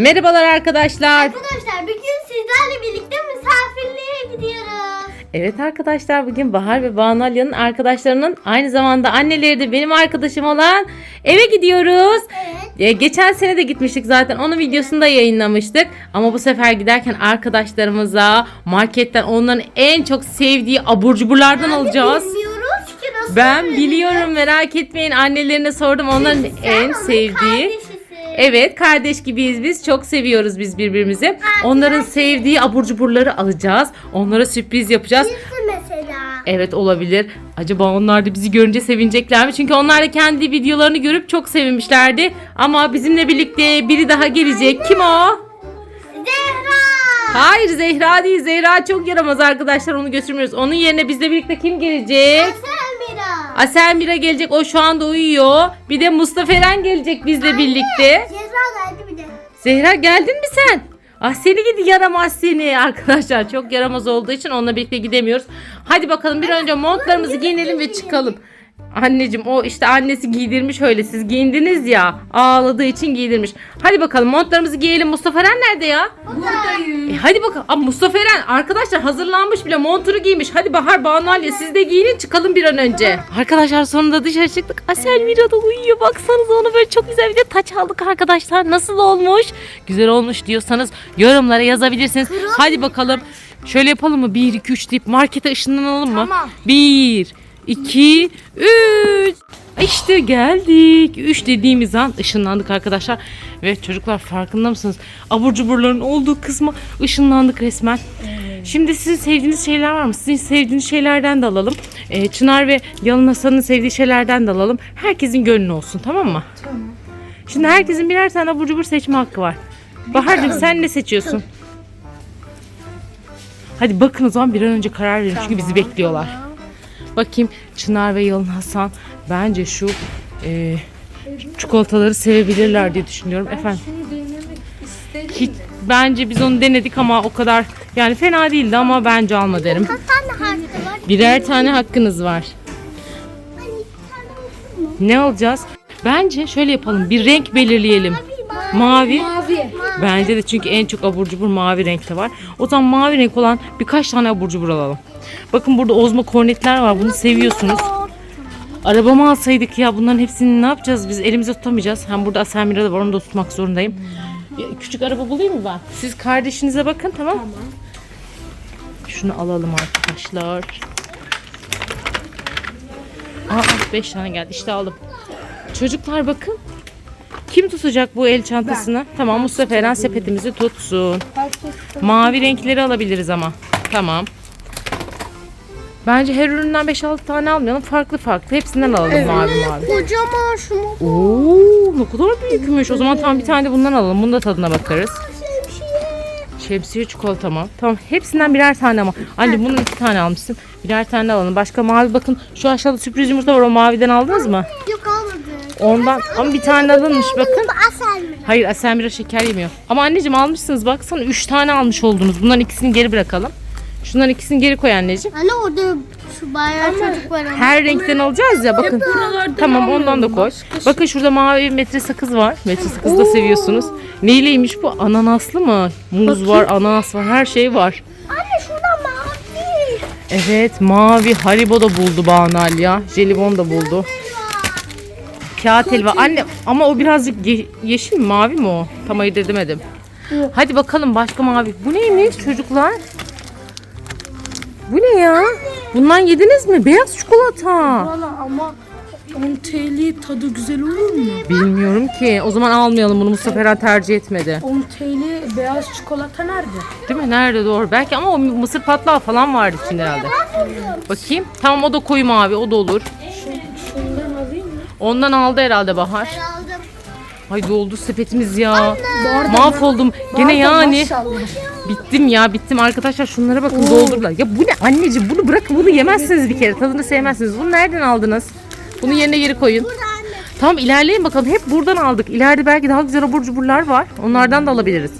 Merhabalar arkadaşlar. Arkadaşlar bugün sizlerle birlikte misafirliğe gidiyoruz. Evet arkadaşlar bugün Bahar ve Banu Alya'nın arkadaşlarının aynı zamanda anneleri de benim arkadaşım olan eve gidiyoruz. Evet. Ee, geçen sene de gitmiştik zaten. Onun videosunu da yayınlamıştık. Ama bu sefer giderken arkadaşlarımıza marketten onların en çok sevdiği abur cuburlardan alacağız. Bilmiyoruz ki nasıl Ben biliyorum merak etmeyin. Annelerine sordum. Onların Sen en sevdiği. kardeşisin. Evet kardeş gibiyiz biz. Çok seviyoruz biz birbirimizi. Onların sevdiği abur cuburları alacağız. Onlara sürpriz yapacağız. Birisi mesela. Evet olabilir. Acaba onlar da bizi görünce sevinecekler mi? Çünkü onlar da kendi videolarını görüp çok sevinmişlerdi. Ama bizimle birlikte biri daha gelecek. Kim o? Zehra. Hayır Zehra değil. Zehra çok yaramaz arkadaşlar. Onu götürmüyoruz. Onun yerine bizle birlikte kim gelecek? Asel Mira gelecek. O şu anda uyuyor. Bir de Mustafa Eren gelecek bizle birlikte. Zehra geldi bir de. Zehra geldin mi sen? Ah seni gidi yaramaz seni arkadaşlar. Çok yaramaz olduğu için onunla birlikte gidemiyoruz. Hadi bakalım bir önce montlarımızı giyinelim ve çıkalım. Anneciğim o işte annesi giydirmiş öyle siz giyindiniz ya ağladığı için giydirmiş. Hadi bakalım montlarımızı giyelim. Mustafa Eren nerede ya? Buradayım. E hadi bakalım. Aa, Mustafa Eren arkadaşlar hazırlanmış bile montunu giymiş. Hadi Bahar Banu Alya siz de giyinin çıkalım bir an önce. Arkadaşlar sonunda dışarı çıktık. Asel Mira da uyuyor. Baksanıza onu böyle çok güzel bir de taç aldık arkadaşlar. Nasıl olmuş? Güzel olmuş diyorsanız yorumlara yazabilirsiniz. Hadi bakalım. Şöyle yapalım mı? 1 2 3 deyip markete ışınlanalım mı? Tamam. 1 2 3 İşte geldik. 3 dediğimiz an ışınlandık arkadaşlar. Ve çocuklar farkında mısınız? Abur cuburların olduğu kısma ışınlandık resmen. Şimdi sizin sevdiğiniz şeyler var mı? Sizin sevdiğiniz şeylerden de alalım. Ee, Çınar ve Yalın Hasan'ın sevdiği şeylerden de alalım. Herkesin gönlü olsun tamam mı? Tamam. Şimdi herkesin birer tane abur cubur seçme hakkı var. Bahar'cığım sen ne seçiyorsun? Hadi bakın o zaman bir an önce karar verin çünkü bizi bekliyorlar. Bakayım Çınar ve Yalın Hasan bence şu e, çikolataları sevebilirler diye düşünüyorum. Efendim Şunu denemek istedim. hiç, bence biz onu denedik ama o kadar yani fena değildi ama bence alma derim. Kaç tane harfi var? Birer tane hakkınız var. Hani iki tane olsun mu? Ne alacağız? Bence şöyle yapalım. Bir renk belirleyelim. Mavi. Mavi. Bence de çünkü en çok abur cubur mavi renkte var. O zaman mavi renk olan birkaç tane abur cubur alalım. Bakın burada ozma kornetler var. Bunu seviyorsunuz. Arabamı alsaydık ya bunların hepsini ne yapacağız biz? Elimize tutamayacağız. Hem burada Aselmira da var onu da tutmak zorundayım. Ya, küçük araba bulayım mı ben? Siz kardeşinize bakın tamam Tamam. Şunu alalım arkadaşlar. Aa 5 tane geldi. İşte aldım. Çocuklar bakın. Kim tutacak bu el çantasını? Tamam Mustafa Eren sepetimizi tutsun. Mavi renkleri alabiliriz ama. Tamam. Bence her üründen 5-6 tane almayalım. Farklı farklı. Hepsinden alalım mavi mavi. Kocaman şunu. Oo, ne kadar büyükmüş. O zaman tam bir tane de bundan alalım. Bunun da tadına bakarız. Şemsiye. Şemsiye çikolata mı? Tamam. Hepsinden birer tane ama. Anne bunun iki tane almışsın. Birer tane de alalım. Başka mavi bakın. Şu aşağıda sürpriz yumurta var. O maviden aldınız mı? Ondan ama bir tane alınmış bakın. Hayır Asemira şeker yemiyor. Ama anneciğim almışsınız baksana 3 tane almış oldunuz. Bunların ikisini geri bırakalım. Şunların ikisini geri koy anneciğim. Anne orada şu bayağı çocuk var ama. Her renkten alacağız ya bakın. Tamam ondan da koy. Bakın şurada mavi metre sakız var. Metre sakız da seviyorsunuz. Neyleymiş bu? Ananaslı mı? Muz var, ananas var, her şey var. Anne şurada mavi. Evet mavi haribo da buldu Banal ya. Jelibon da buldu. Kağıt helva. Anne ama o birazcık ye- yeşil mi mavi mi o? Tam ayırt edemedim. Hadi bakalım başka mavi. Bu neymiş çocuklar? Bu ne ya? Bundan yediniz mi? Beyaz çikolata. Valla ama 10 TL tadı güzel olur mu? Bilmiyorum ki. O zaman almayalım bunu. Mustafa Eren tercih etmedi. 10 TL beyaz çikolata nerede? Değil mi? Nerede doğru? Belki ama o mısır patlağı falan vardı içinde herhalde. Bakayım. Tamam o da koyu mavi. O da olur. Mı? Ondan aldı herhalde Bahar. Aldım. Ay doldu sepetimiz ya. Mahvoldum. Gene yani. Maşallah. Bittim ya bittim arkadaşlar şunlara bakın doldurdular. Ya bu ne anneciğim bunu bırakın bunu yemezsiniz bir kere tadını sevmezsiniz. Bunu nereden aldınız? Bunu yerine geri koyun. Tamam ilerleyin bakalım hep buradan aldık. İleride belki daha güzel abur cuburlar var. Onlardan da alabiliriz.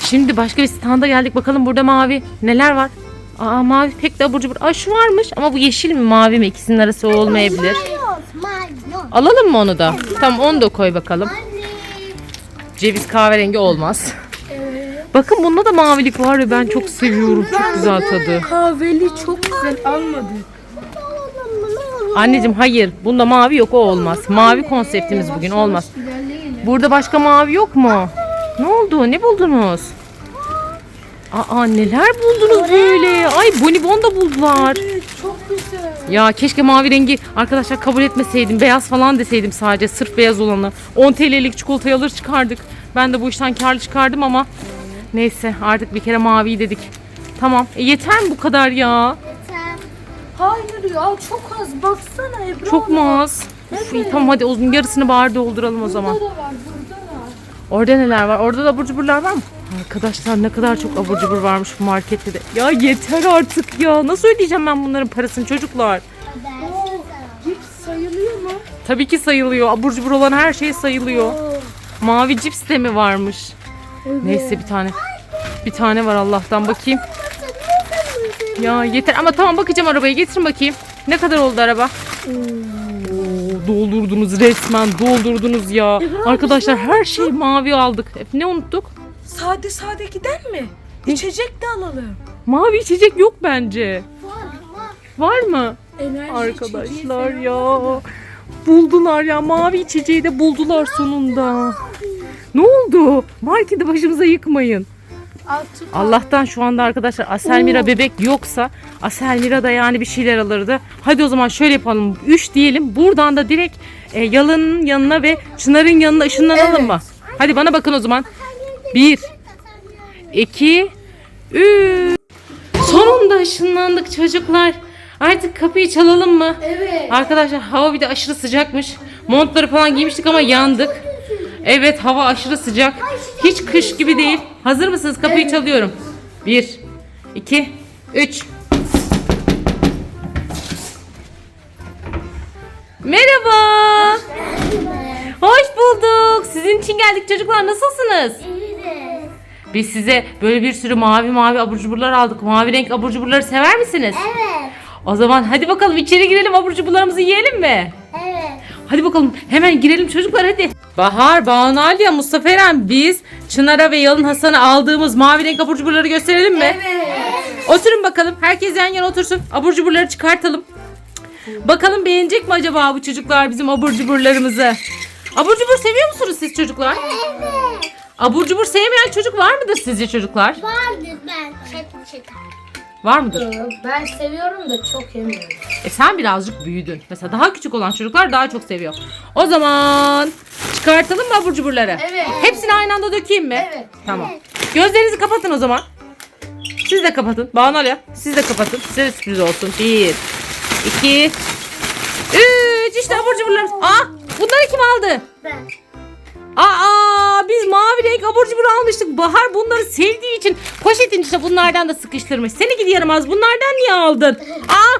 Şimdi başka bir standa geldik bakalım burada mavi neler var? Aa mavi pek de abur cubur. Aa şu varmış ama bu yeşil mi mavi mi ikisinin arası olmayabilir. Alalım mı onu da? Tamam onu da koy bakalım. Anne. Ceviz kahverengi olmaz. Bakın bunda da mavilik var ve ben çok seviyorum. Çok güzel tadı. Kahveli çok güzel almadık. Anneciğim hayır. Bunda mavi yok o olmaz. Mavi konseptimiz bugün olmaz. Burada başka mavi yok mu? Ne oldu? Ne buldunuz? Aa neler buldunuz böyle? Ay bonibon da buldular. Güzel. Ya keşke mavi rengi arkadaşlar kabul etmeseydim. Beyaz falan deseydim sadece. Sırf beyaz olanı. 10 TL'lik çikolatayı alır çıkardık. Ben de bu işten karlı çıkardım ama neyse artık bir kere mavi dedik. Tamam. E, yeter mi bu kadar ya? Hayır ya çok az. Baksana Ebru. Çok mu az? Uf, iyi, tamam hadi uzun yarısını bari dolduralım o zaman. Burada da var burada da. Orada neler var? Orada da abur cuburlar var mı? Arkadaşlar ne kadar çok abur cubur varmış bu markette de. Ya yeter artık ya. Nasıl ödeyeceğim ben bunların parasını çocuklar? Cips sayılıyor mu? Tabii ki sayılıyor. Abur cubur olan her şey sayılıyor. Mavi cips de mi varmış? Neyse bir tane. Bir tane var Allah'tan bakayım. Ya yeter ama tamam bakacağım arabaya getirin bakayım. Ne kadar oldu araba? Oo, doldurdunuz resmen doldurdunuz ya. Arkadaşlar her şey mavi aldık. Hep ne unuttuk? Sade sade gider mi? İçecek de alalım. Mavi içecek yok bence. Var mı? Enerji Arkadaşlar içeceği falan. ya. Buldular ya. Mavi içeceği de buldular sonunda. Ne oldu? Marketi başımıza yıkmayın. Allah'tan şu anda arkadaşlar Aselmira bebek yoksa Aselmira da yani bir şeyler alırdı. Hadi o zaman şöyle yapalım. 3 diyelim. Buradan da direkt e, Yalın'ın yanına ve Çınar'ın yanına ışınlanalım mı? Hadi bana bakın o zaman. 1 2 3 Sonunda ışınlandık çocuklar. Artık kapıyı çalalım mı? Evet. Arkadaşlar hava bir de aşırı sıcakmış. Montları falan giymiştik ama yandık. Evet hava aşırı sıcak. Hiç kış gibi değil. Hazır mısınız? Kapıyı çalıyorum. 1 2 3 Merhaba. Hoş bulduk. Sizin için geldik çocuklar. Nasılsınız? Biz size böyle bir sürü mavi mavi abur cuburlar aldık. Mavi renk abur cuburları sever misiniz? Evet. O zaman hadi bakalım içeri girelim abur cuburlarımızı yiyelim mi? Evet. Hadi bakalım hemen girelim çocuklar hadi. Bahar, Banu Aliye, Mustafa Eren biz Çınar'a ve Yalın Hasan'a aldığımız mavi renk abur cuburları gösterelim mi? Evet. Oturun bakalım. Herkes yan yana otursun. Abur cuburları çıkartalım. Bakalım beğenecek mi acaba bu çocuklar bizim abur cuburlarımızı? Abur cubur seviyor musunuz siz çocuklar? Evet. Abur cubur sevmeyen çocuk var mıdır sizce çocuklar? Vardır ben. Çek çek. Var mıdır? Ben seviyorum da çok yemiyorum. E sen birazcık büyüdün. Mesela daha küçük olan çocuklar daha çok seviyor. O zaman çıkartalım mı abur cuburları? Evet. Hepsini aynı anda dökeyim mi? Evet. Tamam. Gözlerinizi kapatın o zaman. Siz de kapatın. Banu Ali, siz de kapatın. Size de sürpriz olsun. Bir, iki, üç. İşte abur cuburlarımız. Aa, bunları kim aldı? Ben. Aa, biz mavi renk abur cubur almıştık. Bahar bunları sevdiği için poşetin içine bunlardan da sıkıştırmış. Seni gidi yaramaz. Bunlardan niye aldın? Aa,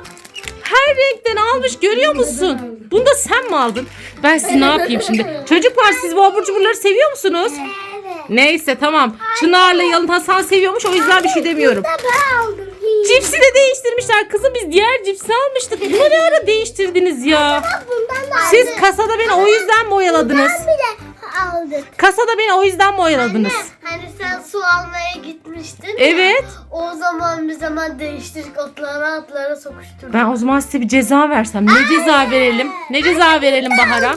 her renkten almış görüyor musun? Bunu da sen mi aldın? Ben size ne yapayım şimdi? Çocuklar siz bu abur cuburları seviyor musunuz? Evet. Neyse tamam. Çınar'la Yalın Hasan seviyormuş o yüzden bir şey demiyorum. Cipsi de değiştirmişler. Kızım biz diğer cipsi almıştık. Ne ara değiştirdiniz ya? Siz kasada beni o yüzden mi oyaladınız? Aldık. Kasada beni o yüzden mi oyaladınız? Hani sen su almaya gitmiştin ya. Evet. O zaman bir zaman değiştirdik atlara atlara sokuşturduk. Ben o zaman size bir ceza versem. Ne ceza verelim? Ne ceza verelim Bahar'a?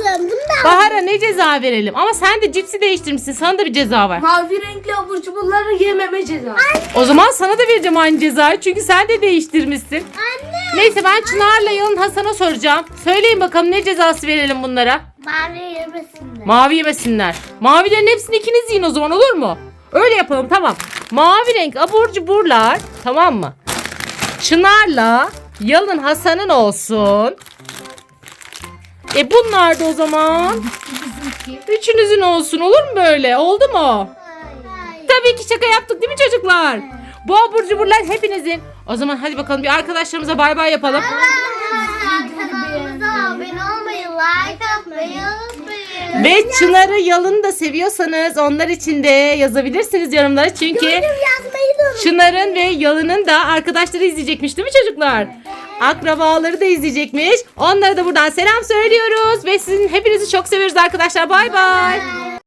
Bahar'a ne ceza verelim? Ama sen de cipsi değiştirmişsin. Sana da bir ceza var. Mavi renkli abur cuburları yememe cezası. O zaman sana da vereceğim aynı cezayı. Çünkü sen de değiştirmişsin. Anne. Neyse ben Çınar'la Yalın Hasan'a soracağım. Söyleyin bakalım ne cezası verelim bunlara? Mavi yemesinler. Mavi yemesinler. Mavilerin hepsini ikiniz yiyin o zaman olur mu? Öyle yapalım tamam. Mavi renk abur cuburlar tamam mı? Çınar'la Yalın Hasan'ın olsun. E bunlar da o zaman üçünüzün olsun olur mu böyle? Oldu mu? Tabii ki şaka yaptık değil mi çocuklar? Bu abur cuburlar hepinizin. O zaman hadi bakalım bir arkadaşlarımıza bay bay yapalım. Kanalımıza abone olmayı, like. Ve Çınar'ı Yalın'ı da seviyorsanız onlar için de yazabilirsiniz yorumlara. Çünkü Yorum yazmayı da unutmayın. Çınar'ın ve Yalın'ın da arkadaşları izleyecekmiş değil mi çocuklar? Akrabaları da izleyecekmiş. Onlara da buradan selam söylüyoruz. Ve sizin hepinizi çok seviyoruz arkadaşlar. Bay bay.